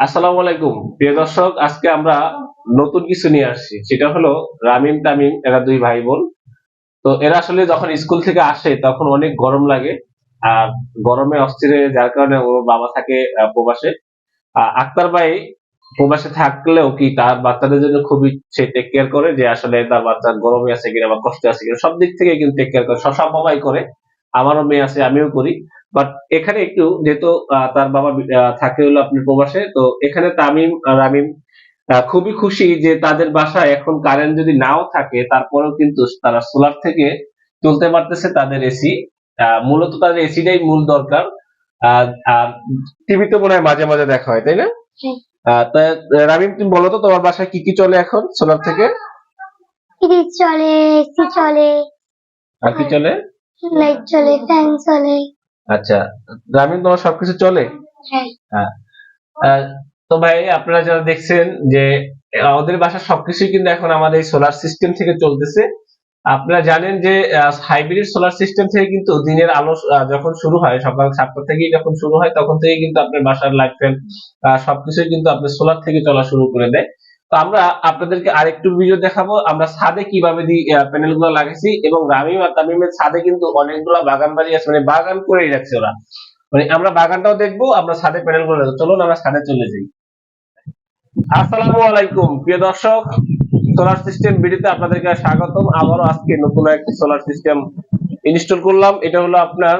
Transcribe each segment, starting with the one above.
আসসালামু আলাইকুম। প্রিয় দর্শক, আজকে আমরা নতুন কিছু নিয়ে আসছি। সেটা হলো রামিম তামিম, এরা দুই ভাই বোন তো এরা আসলে যখন স্কুল থেকে আসে, তখন অনেক গরম লাগে। আর গরমে অস্থির যার কারণে ওর বাবা থাকে প্রবাসে। আক্তার ভাই প্রবাসে থাকলেও কি তার বাচ্চাদের জন্য খুবই সে টেক কেয়ার করে যে আসলে তার বাচ্চা গরমে আছে কিনা বা কষ্টে আছে কিনা, সব দিক থেকে কিন্তু টেক কেয়ার করে। সব বাবাই করে। আমারও মেয়ে আছে, আমিও করি। বাট এখানে একটু যেহেতু তার বাবা থাকে হলো আপনি প্রবাসে তো এখানে তামিম আর রামিম খুবই খুশি যে তাদের বাসায় এখন কারেন্ট যদি নাও থাকে তারপরেও কিন্তু তারা সোলার থেকে চলতে পারতেছে তাদের এসি মূলত তাদের এসিটাই মূল দরকার। আর আর টিভিতে মনে হয় মাঝে মাঝে দেখা হয় তাই না? হ্যাঁ। তা রামিম তুমি বলো তো তোমার বাসায় কি কি চলে এখন সোলার থেকে? ফ্রিজ চলে এসি চলে। আর কি চলে? লাইট চলে ফ্যান চলে। আচ্ছা রামিম তোমার সবকিছু চলে? হ্যাঁ। আহ, তো ভাই আপনারা যারা দেখছেন যে আমাদের বাসার সবকিছুই কিন্তু এখন আমাদের এই সোলার সিস্টেম থেকে চলতেছে। আপনারা জানেন যে হাইব্রিড সোলার সিস্টেম থেকে কিন্তু দিনের আলো যখন শুরু হয় সকাল সাতটা থেকেই যখন শুরু হয় তখন থেকে কিন্তু আপনার বাসার লাইট ফ্যান সবকিছুই কিন্তু আপনার সোলার থেকে চলা শুরু করে দেয়। তো আমরা আপনাদেরকে আরেকটু ভিডিও দেখাবো, আমরা ছাদে কীভাবে প্যানেলগুলো লাগাইছি এবং রামিম আর তামিমের ছাদে কিন্তু অনেকগুলো বাগান বাড়ি আছে মানে বাগান করেই রাখছে ওরা। মানে আমরা বাগানটাও দেখব, আমরা ছাদে প্যানেল করে দেবো চলুন আমরা ছাদে চলে যাই। আসসালামু আলাইকুম, প্রিয় দর্শক সোলার সিস্টেম ভিডিওতে আপনাদেরকে স্বাগতম। আবারও আজকে নতুন একটি সোলার সিস্টেম ইনস্টল করলাম। এটা হলো আপনার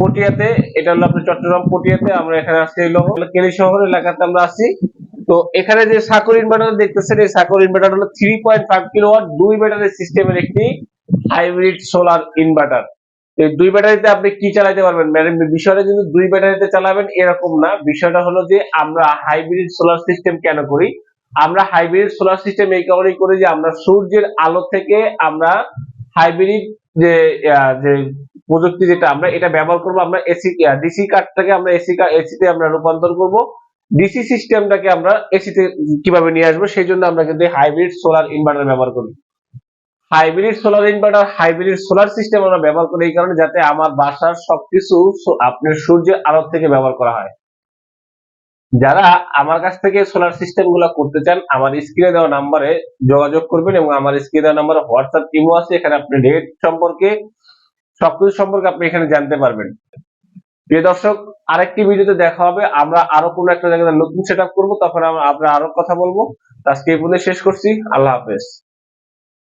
পটিয়াতে, এটা হলো আপনার চট্টগ্রাম পটিয়াতে। আমরা এখানে আজকে হলো কেলি শহর এলাকাতে আমরা আছি। তো এখানে যে সাকর ইনভার্টার দেখতেছেন, এই সাকর ইনভার্টার হলো থ্রি পয়েন্ট ফাইভ কিলোওয়াট দুই ব্যাটারি সিস্টেমের একটি হাইব্রিড সোলার ইনভার্টার এই দুই ব্যাটারিতে আপনি কি চালাতে পারবেন? ম্যাডাম বিষয়টা কিন্তু দুই ব্যাটারিতে চালাবেন এরকম না। বিষয়টা হলো যে আমরা হাইব্রিড সোলার সিস্টেম কেন করি? আমরা হাইব্রিড সোলার সিস্টেম এই কারণেই করি যে আমরা সূর্যের আলো থেকে আমরা হাইব্রিড যে যে প্রযুক্তি যেটা আমরা এটা ব্যবহার করব, আমরা এসি ডিসি কার্ডটাকে আমরা এসি এসিতে আমরা রূপান্তর করব। ডিসি সিস্টেমটাকে আমরা এসিতে কীভাবে নিয়ে আসব, সেই জন্য আমরা কিন্তু হাইব্রিড সোলার ইনভার্টার ব্যবহার করি। Hybrid solar inverter hybrid solar system আমরা ব্যবহার করি এই কারণে যাতে আমার বাসার সবকিছু আপনার সূর্যের আলো থেকে ব্যবহার করা হয়। যারা আমার কাছ থেকে সোলার সিস্টেমগুলো করতে চান, আমার স্ক্রিনে দেওয়া নাম্বারে যোগাযোগ করবেন এবং আমার স্ক্রিনে দেওয়া নাম্বারে হোয়াটসঅ্যাপ ইমো আছে, এখানে আপনি রেট সম্পর্কে, সবকিছু সম্পর্কে আপনি এখানে জানতে পারবেন। প্রিয় দর্শক, আরেকটি ভিডিওতে দেখা হবে। আমরা আরও কোন একটা জায়গায় নতুন সেট আপ করব, তখন আমরা আরও কথা বলব। আজকে এই শেষ করছি। আল্লাহ হাফেজ।